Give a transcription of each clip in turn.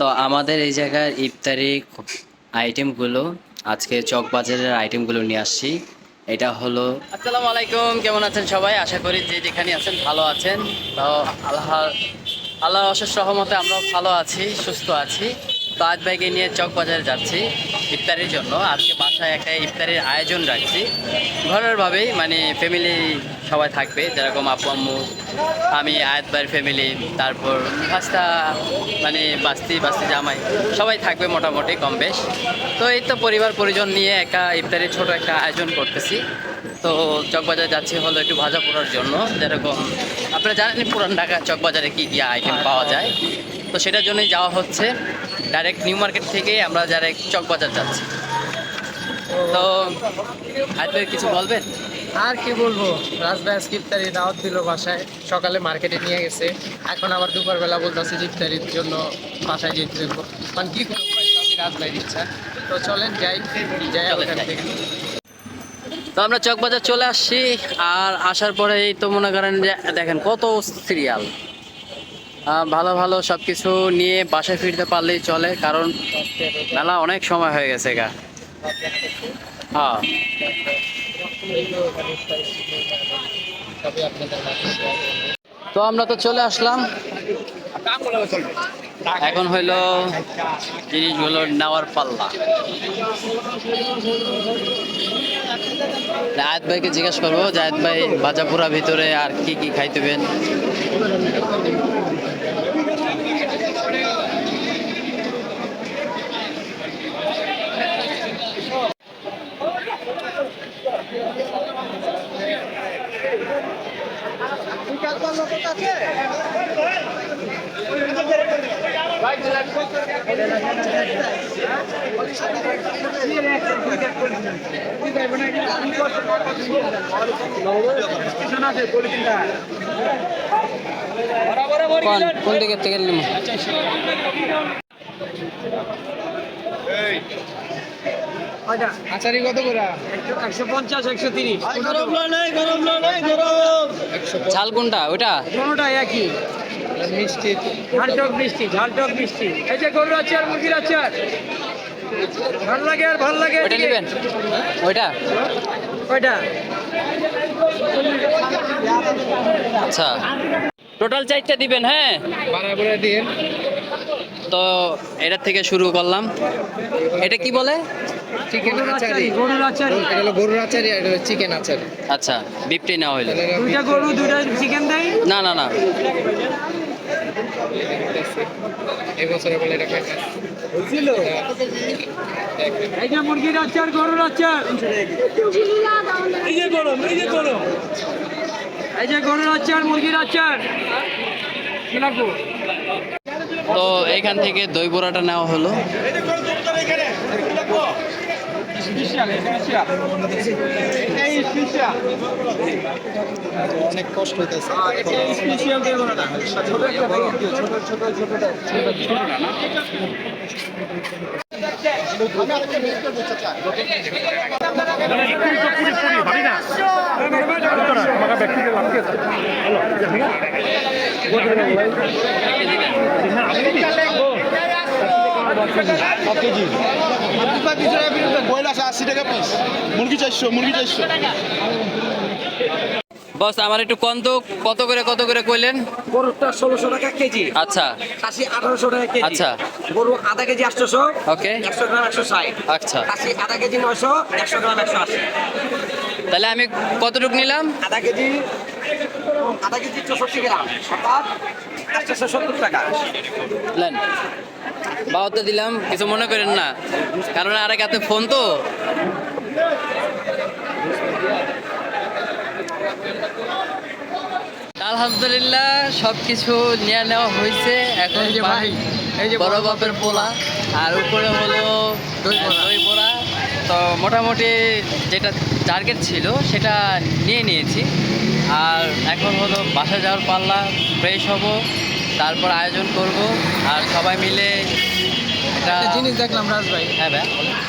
তো আমাদের এই জায়গার ইফতারি আইটেমগুলো, আজকে চক বাজারের আইটেমগুলো নিয়ে আসছি। এটা হলো আসসালামু আলাইকুম, কেমন আছেন সবাই? আশা করি যে যেখানে আছেন ভালো আছেন। তো আল্লাহ আল্লাহ অশেষ সহমতে আমরা ভালো আছি, সুস্থ আছি। তো আজ বাইকে নিয়ে চক বাজারে যাচ্ছি ইফতারির জন্য। আজকে বাসায় একটা ইফতারির আয়োজন রাখছি। ঘরের ভাবেই মানে ফ্যামিলি সবাই থাকবে, যেরকম আপু, আম্মু, আমি, আয়াত ভাইয়ের ফ্যামিলি তারপর পাঁচটা মানে বাস্তি বাস্তি জামাই, সবাই থাকবে মোটামুটি কম বেশ। তো এই তো পরিবার, পরিজন নিয়ে একটা ইফতারির ছোট একটা আয়োজন করতেছি। তো চকবাজার যাচ্ছি হলো একটু ভাজা পোড়ার জন্য। যেরকম আপনারা জানেন পুরান ঢাকা চকবাজারে কী কী আইটেম পাওয়া যায়। তো সেটার জন্যই যাওয়া হচ্ছে। ডাইরেক্ট নিউ মার্কেট থেকে আমরা ডাইরেক্ট চকবাজার যাচ্ছি। তো ভাই কিছু বলবেন? আর কি বলব? আজকে ইফতারি দাওয়াত দিল বাসায়। সকালে মার্কেটে নিয়ে গেছে। এখন আবার দুপুরবেলা বলতেছে ইফতারির জন্য বাসায় যেতে দেবো মানে কি করব ভাই? রাজভাইয়ের ইচ্ছা। তো চলেন যাই। যাই ওখান থেকে। তো আমরা চকবাজার চলে আসছি। আর আসার পরে এই তো মনে করেন যে দেখেন কত সিরিয়াল ভালো ভালো সব কিছু নিয়ে বাসায় ফিরতে পারলেই চলে, কারণ মেলা অনেক সময় হয়ে গেছে গা। হ্যাঁ। তো আমরা তো চলে আসলাম। এখন হইল জিনিসগুলো নেওয়ার পাল্লা। জায়দ ভাইকে জিজ্ঞেস করব, জায়দ ভাই বাজাপুরা ভিতরে আর কি কি খাইতেবেন কোন কোন দিকের থেকে নিব? আচারি কত করে? একশো পঞ্চাশ একশো তিরিশ। ঝাল কোনটা? কোনোটাই একই। মিষ্টি। ঝালটক মিষ্টি ঝালটক মিষ্টি। এই যে গরুর আচার মুরগির আচার। ভালো লাগে আর ভালো লাগে ওইটা নেবেন? ওইটা? ওইটা। আচ্ছা। টোটাল চারটা দিবেন হ্যাঁ? বাড়াবড়া দিয়ে তো এটার থেকে শুরু করলাম। এটা কি বলে? চিকেন আচারি। গরুর আচারি। এটা হলো গরুর আচারি আর এটা হলো চিকেন আচারি। আচ্ছা বিপটি না হইল। দুইটা গরু দুইটা চিকেন দেয়? না না না। দেখতেছি। এই বছরে বলে এটা এই যে মুরগির আচার গরুর আচার এই যে গরম এই যে গরম। এই যে গরুর আচার মুরগির আচার তো এখান থেকে দই বড়াটা নেওয়া হলো। অনেক কষ্ট হইতেছে না ছোট ছোটটা ব্রয়লার আশি টাকা পিস মুরগি চারশো মুরগি চারশো। বস আমার একটু কত কত করে কত করে কইলেন? গরুটা ষোলোশো টাকা কেজি। আচ্ছা। খাসি আঠারোশো টাকা কেজি। আচ্ছা। গরু আধা কেজি আটশোশো ওকে। একশো গ্রাম একশো ষাট। আচ্ছা। খাসি আধা কেজি নয়শো একশো গ্রাম একশো আশি। তাহলে আমি কতটুকু নিলাম? আধা কেজি আধা কেজি চৌষট্টি গ্রাম অর্থাৎ আটশোশো সত্তর টাকা। নেন বাহতে দিলাম কিছু মনে করেন না। কারণ আরেক হাতে ফোন তো। আলহামদুলিল্লাহ সব কিছু নিয়ে নেওয়া হয়েছে। এখন যে ভাই, এই যে বড় বড় বাপের পোলা। আর উপরে হলো দই বড়া। তো মোটামুটি যেটা টার্গেট ছিল সেটা নিয়ে নিয়েছি। আর এখন হলো বাসা যাওয়ার পাল্লা ফ্রেশ হব তারপর আয়োজন করব আর সবাই মিলে একটা জিনিস দেখলাম রাজ ভাই। হ্যাঁ ভাই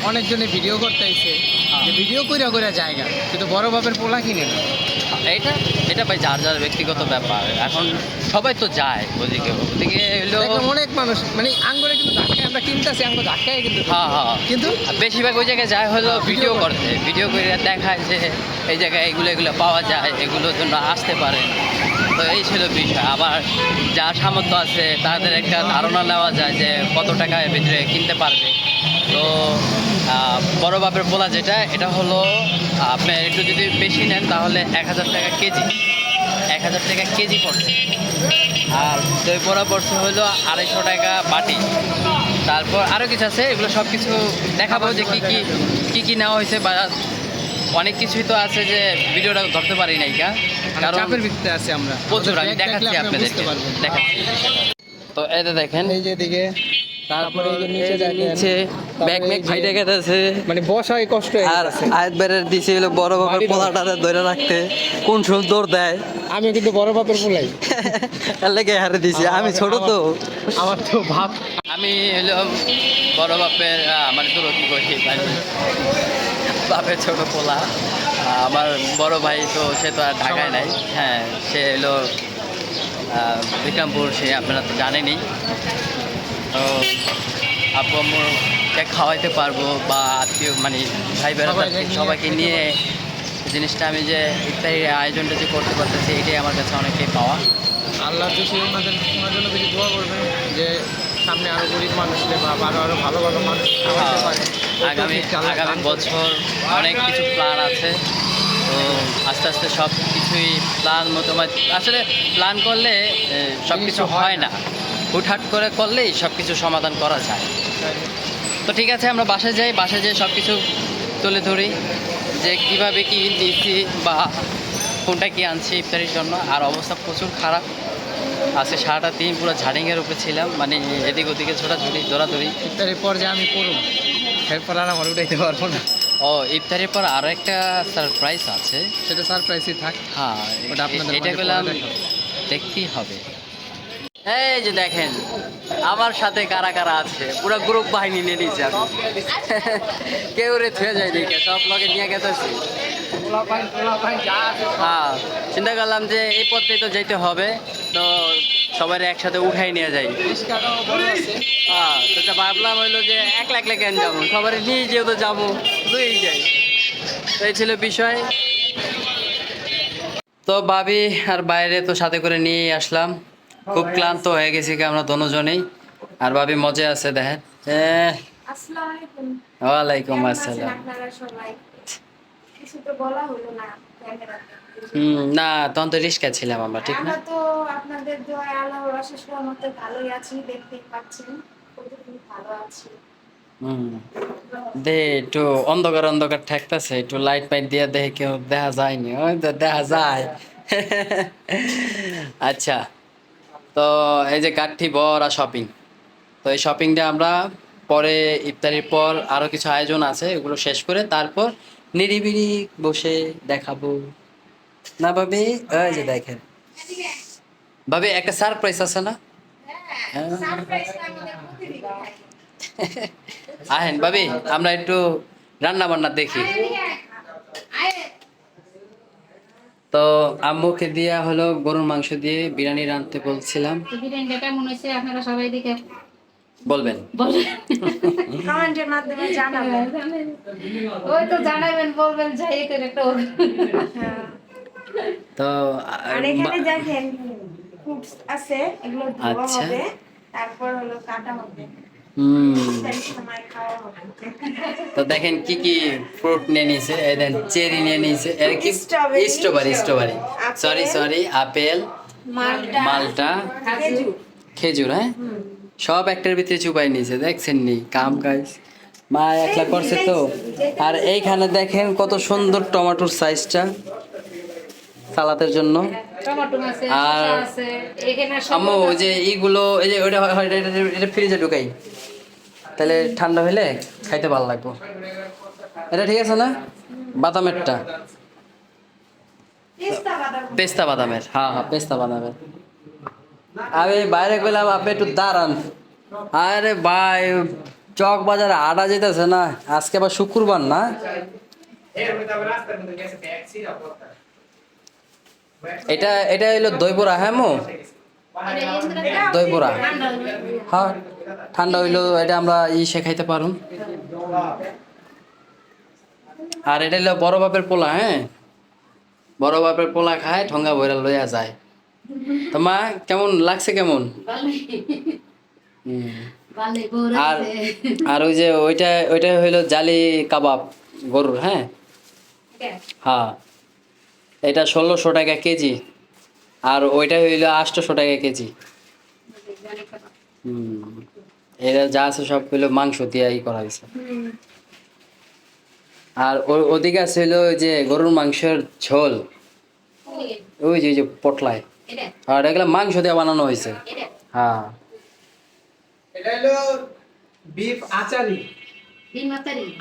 অনেকজনে ভিডিও করতে। যে ভিডিও কইরা কইরা জায়গা কিন্তু বড় বাপের পোলা কিনে না এটা এটা ভাই যার যার ব্যক্তিগত ব্যাপার। এখন সবাই তো যায় ওদিকে ওদিকে হলো অনেক মানুষ মানে আঙ্গুরে কিন্তু ধাক্কায় আমরা কিনতেছি আঙ্গুর ধাক্কায় কিন্তু হ্যাঁ হ্যাঁ। কিন্তু? বেশিরভাগ ওই জায়গায় যায় হলো ভিডিও করতে। ভিডিও করে দেখায় যে এই জায়গায় এগুলো এগুলো পাওয়া যায় এগুলোর জন্য আসতে পারে। তো এই ছিল বিষয়। আবার যার সামর্থ্য আছে তাদের একটা ধারণা নেওয়া যায় যে কত টাকার ভিতরে কিনতে পারবে। তো বড় বাপের পোলা যেটা এটা হলো আপনি একটু যদি বেশি নেন তাহলে এক হাজার টাকা কেজি এক হাজার টাকা কেজি পড়ছে। আর দই বড়া পড়ছে হলো আড়াইশো টাকা বাটি। তারপর আরও কিছু আছে এগুলো সব কিছু দেখাবো যে কি কি কি কি নেওয়া হয়েছে বা অনেক কিছুই তো আছে যে ভিডিওটা ধরতে পারি নাই কা কারণ কারণ চাপের ভিত্তিতে আছে আমরা। প্রচুর আমি দেখাচ্ছি আপনি আপনাদেরকে দেখাচ্ছি। তো এতে দেখেন এই যে দিকে তারপরে নিচে ব্যাগ তারপরে ম্যাগ এই গেছে মানে বসাই কষ্ট আর গেছে। আয়াত বেড়ের দিছে হলো বড় বাবার বাড়ির পোলাটারে ধরে রাখতে। কোন সময় দৌড় দেয়? আমি কিন্তু বড় বাপের পোলাই। লেগে হারে দিছি। আমি ছোট তো। আমার তো ভাব। আমি হলো বড় বাপের মানে তোর কি করি মানে বাপের ছোট পোলা। আমার বড় ভাই তো সে তো আর ঢাকায় নাই। হ্যাঁ সে হলো বিক্রমপুর সে আপনারা তো জানেনই। তো আপু আম্মুকে খাওয়াইতে পারব বা আত্মীয় মানে ভাই বেড়াতে সবাইকে নিয়ে জিনিসটা আমি যে ইত্যাদি আয়োজনটা যে করতে পারতেছি এটাই আমার কাছে অনেকটাই পাওয়া। আল্লাহ বেশি ওনাদের ওনার জন্য বেশি দোয়া করবেন যে সামনে আরও গরিব মানুষকে বা আরও আরও ভালো ভালো মানুষ হ্যাঁ, আগামী আগামী বছর অনেক কিছু প্ল্যান আছে। তো আস্তে আস্তে সব কিছুই প্ল্যান মতো আসলে প্ল্যান করলে সব কিছু হয় না। হুটহাট করে করলেই সব কিছু সমাধান করা যায়। তো ঠিক আছে আমরা বাসায় যাই বাসায় যাই সব কিছু তুলে ধরি যে কীভাবে কি দিচ্ছি বা কোনটা কি আনছি ইফতারির জন্য। আর অবস্থা প্রচুর খারাপ। আজকে সারাটা দিন পুরো ঝাড়িংয়ের উপরে ছিলাম মানে এদিক ওদিকে ছোটাছুটি দৌড়াদৌড়ি। ইফতারের পর যে আমি পড়ুম এরপর আর আমার উঠাইতে পারব না। ও ইফতারের পর আরও একটা সারপ্রাইজ আছে। সেটা সারপ্রাইজই থাক। হ্যাঁ এটা গেলাম দেখতেই হবে। এই যে দেখেন, আমার সাথে কারা কারা আছে? পুরো গ্রুপ বাহিনী নিয়ে নিয়েছে আমি। কেউ রে থুয়ে যায় দেখে সব লগে নিয়ে গেতেছি। হ্যাঁ চিন্তা করলাম যে এই পথে তো যেতে হবে, তো সবাই একসাথে উঠাই নিয়ে যাই। হ্যাঁ তো ভাবলাম হইল যে একলা একলা কেন যাব? সবাই নিয়ে যেহেতু যাব দুই যাই। তো এই ছিল বিষয়। তো ভাবি আর বাইরে তো সাথে করে নিয়ে আসলাম। খুব ক্লান্ত হয়ে গেছি কি আমরা দোনোজনেই আর ভাবি মজা আছে দেখেন। ওয়ালাইকুম আসসালাম। না তখন তো রিস্কা ছিলাম আমরা ঠিক না? তো আপনাদের দোয়ায় আল্লাহর অশেষ রহমতে ভালোই আছি দেখতেই পাচ্ছেন ভালো আছি। দে একটু অন্ধকার অন্ধকার ঠেকতেছে একটু লাইট পাইট দিয়ে দেখে কেউ দেখা যায়নি। ওই তো দেখা যায়। আচ্ছা। তো এই যে কাঠি বড়া শপিং তো এই শপিংটা আমরা পরে ইফতারির পর আরও কিছু আয়োজন আছে এগুলো শেষ করে তারপর নিরিবিলি বসে দেখাবো। না ভাবি ওই যে দেখেন। ভাবি একটা সারপ্রাইজ আছে না? হ্যাঁ আহেন ভাবি আমরা একটু রান্না বান্না দেখি আয়। তো আম্মুকে দিয়া হলো গরুর মাংস দিয়ে বিরিয়ানি রাঁধতে বলছিলাম। বিরিয়ানিটা কেমন হয়েছে আপনারা সবাই দেখে বলবেন। কমেন্টের মাধ্যমে জানাবেন। ওই তো জানাবেন বলবেন যাই করে একটা হ্যাঁ। তো আর এখানে দেখেন ফ্রুটস আছে এগুলো ধোয়া আচ্ছা। হবে তারপর হলো কাটা হবে। তো দেখেন কি কি ফ্রুট নিয়ে নিয়েছে এই দেন চেরি নিয়ে নিয়েছে এর কি? Strawberry strawberry sorry sorry apple মালটা খেজুর। হ্যাঁ? সব একটার ভিতরে চুপাই নিয়েছে দেখছেন নি? কাম কাজ মা একলা করছে তো। আর এইখানে দেখেন কত সুন্দর টমেটোর সাইজটা সালাতের জন্য। আর- আম্মু ওই যে এইগুলো এই যে ওটা হয়- এটা- ফ্রিজে ঢুকাই। তাহলে ঠান্ডা হলে খাইতে ভালো লাগবো। এটা ঠিক আছে না? বাদামেরটা। পেস্তা পেস্তা বাদামের হ্যাঁ হ্যাঁ পেস্তা বাদামের। আমি বাইরে গেলাম আপনি একটু দাঁড়ান। আরে ভাই চক বাজারে আটা যেতেছে না। আজকে আবার শুক্রবার না? এটা এটা হলো দই বড়া হ্যাঁ মো? দই বড়া হ্যাঁ ঠান্ডা হইল এটা আমরা ই শেখাইতে পারুম। আর এটা হলো বড় বাপের পোলা হ্যাঁ? বড় বাপের পোলা খায় ঠঙ্গা বইরা লইয়া যায়। তো মা কেমন লাগছে কেমন। আর আর ওই যে ওইটা ওইটা হইল জালি কাবাব গরুর হ্যাঁ? হ্যাঁ। এটা ষোলোশো টাকা কেজি। আর ওইটা হইল আটশোশো টাকা কেজি। হুম এটা যা আছে সব হইল মাংস দিয়ে ই করা হয়েছে। আর ওদিকে আছে হইল ওই যে গরুর মাংসের ঝোল। ওই যে ওই যে পটলায়। আর এগুলো মাংস দিয়ে বানানো হয়েছে। হ্যাঁ। এটা হলো বিফ আচারি।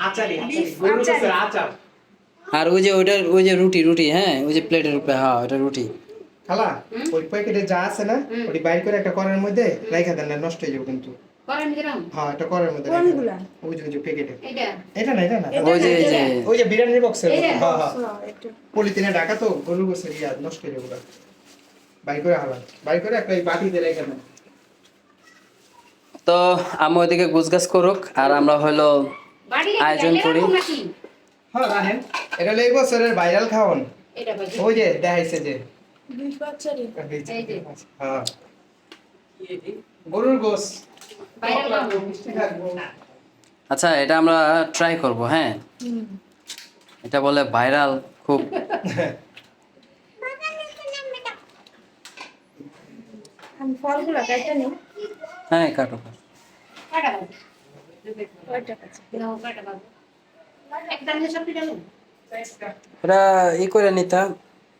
আচারি। গরুর গোশের আচার। আর ওই যে ওইটার ওই যে রুটি রুটি হ্যাঁ? ওই যে প্লেটের উপরে হ্যাঁ ওটা রুটি। খালা ওই প্যাকেটে যা আছে না ওটি বাইর করে একটা করার মধ্যে রাইখা দেন না নষ্ট হয়ে যাবে কিন্তু। হ্যাঁ একটা করার মধ্যে রাইখা দেন। ওই যে ওই যে প্যাকেটে। এটা? না এটা না? ওই যে এই যে। ওই যে বিরিয়ানির বক্সের হ্যাঁ হ্যাঁ। হ্যাঁ, পলিথিনে ঢাকা তো গোশের ইয়া নষ্ট হয়ে যাবে ওটা। বাইর করে হালান। বাইর করে একটা এই বাটিতে রেখে দেন। তো আমি ওইদিকে গুছগাছ করুক আর আমরা হলো আয়োজন করি। হ্যাঁ রাখেন এটা হলো এই বছরের ভাইরাল খাওয়ান ওই যে দেখাইছে যে। হ্যাঁ। গরুর। আচ্ছা এটা আমরা ট্রাই করব হ্যাঁ? এটা বলে ভাইরাল খুব। হ্যাঁ কাটো। কাটো। এটা ই করে নিতাম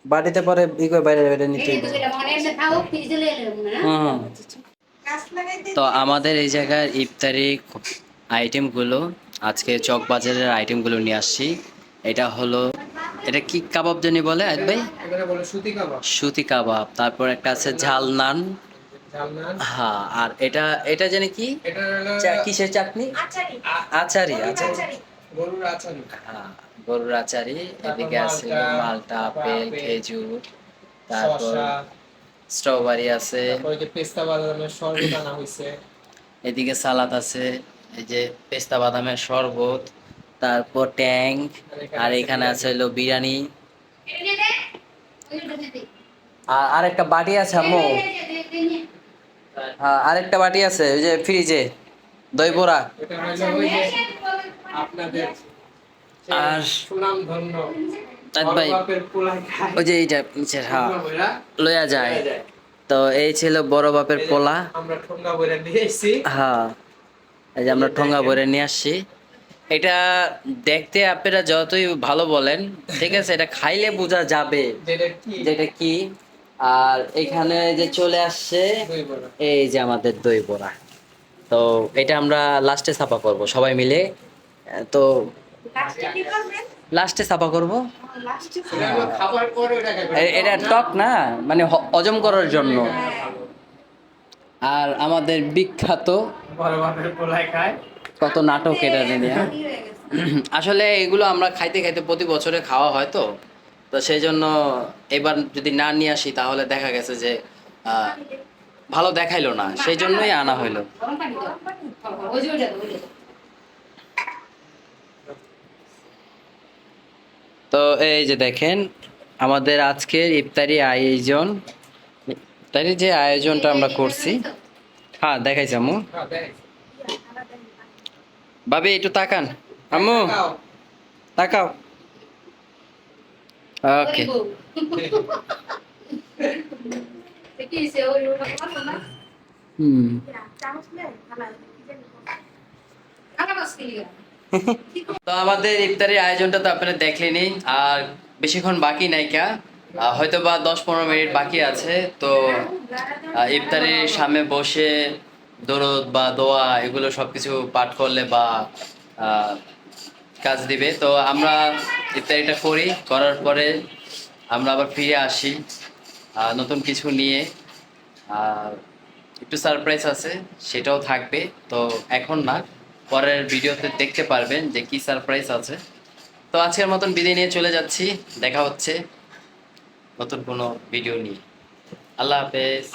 বাড়িতে পরে ই করে বাইরে বাইরে নিতে মনে তো আমাদের এই জায়গার ইফতারি আইটেমগুলো আজকে চক বাজারের আইটেমগুলো নিয়ে আসছি। এটা হলো এটা কি কাবাব জানি বলে আজ ভাই? সুতি কাবাব। তারপর একটা আছে ঝাল নান ঝাল হ্যাঁ আর এটা এটা জানি কি? চা- কিসের চাটনি? আচারি আচারি। আচারি আচারি। গরুর আচারি হ্যাঁ গরুর আচারি এদিকে আছে মালটা, আপেল খেজুর তারপর স্ট্রবেরি আছে যে পেস্তা বাদামের শরবত আনা এদিকে সালাদ আছে এই যে পেস্তা বাদামের শরবত তারপর ট্যাং আর এখানে আছে হলো বিরিয়ানি। আর আরেকটা বাটি আছে আম্মু। হ্যাঁ, আরেকটা বাটি আছে ওই যে ফ্রিজে দই বড়া আপনাদের আর সুনাম ধন্য ভাই ওই যে এইটা নিচের, হ্যাঁ বইরা লইয়া যায়। তো এই ছিল বড় বাপের পোলা। আমরা ঠোঙ্গা বইরা দিয়ে এসেছি। হ্যাঁ এই যে আমরা ঠোঙ্গা ভরে নিয়ে আসছি। এটা দেখতে আপনারা যতই ভালো বলেন ঠিক আছে এটা খাইলে বোঝা যাবে যেটা কি? আর এখানে যে চলে আসছে এই যে আমাদের দই বড়া। তো এটা আমরা লাস্টে ছাপা করব সবাই মিলে। তো লাস্টে সাফা করব। এটা টক না মানে হ- হজম করার জন্য। আর আমাদের বিখ্যাত কত নাটক এটা নিয়ে। আসলে এগুলো আমরা খাইতে খাইতে প্রতি বছরে খাওয়া হয় তো। তো সেই জন্য এবার যদি না নিয়ে আসি তাহলে দেখা গেছে যে আহ, ভালো দেখাইলো না। সেই জন্যই আনা হইল গরম পানি দাও। ওই যে, ওইটা দাও, ওইটা দাও। তো এই যে দেখেন আমাদের আজকের ইফতারি আয়োজন ইফতারি যে আয়োজনটা আমরা করছি। হ্যাঁ দেখাইছি আম্মু। হ্যাঁ, দেখ। ভাবি একটু তাকান। আম্মু তাকাও। ওকে? হুম। তো আমাদের ইফতারের আয়োজনটা তো আপনারা দেখলেনই, আর বেশিক্ষণ বাকি নাইকা হয়তো বা দশ পনেরো মিনিট বাকি আছে, তো ইফতারির সামনে বসে দরদ বা দোয়া এগুলো সব কিছু পাঠ করলে বা কাজ দিবে। তো আমরা ইফতারিটা করি, করার পরে আমরা আবার ফিরে আসি নতুন কিছু নিয়ে। একটু সারপ্রাইজ আছে, সেটাও থাকবে। তো এখন না পরের ভিডিওতে দেখতে পারবেন যে কি সারপ্রাইজ আছে। তো আজকের মতন বিদায় নিয়ে চলে যাচ্ছি। দেখা হচ্ছে নতুন কোনো ভিডিও নিয়ে। আল্লাহ হাফেজ।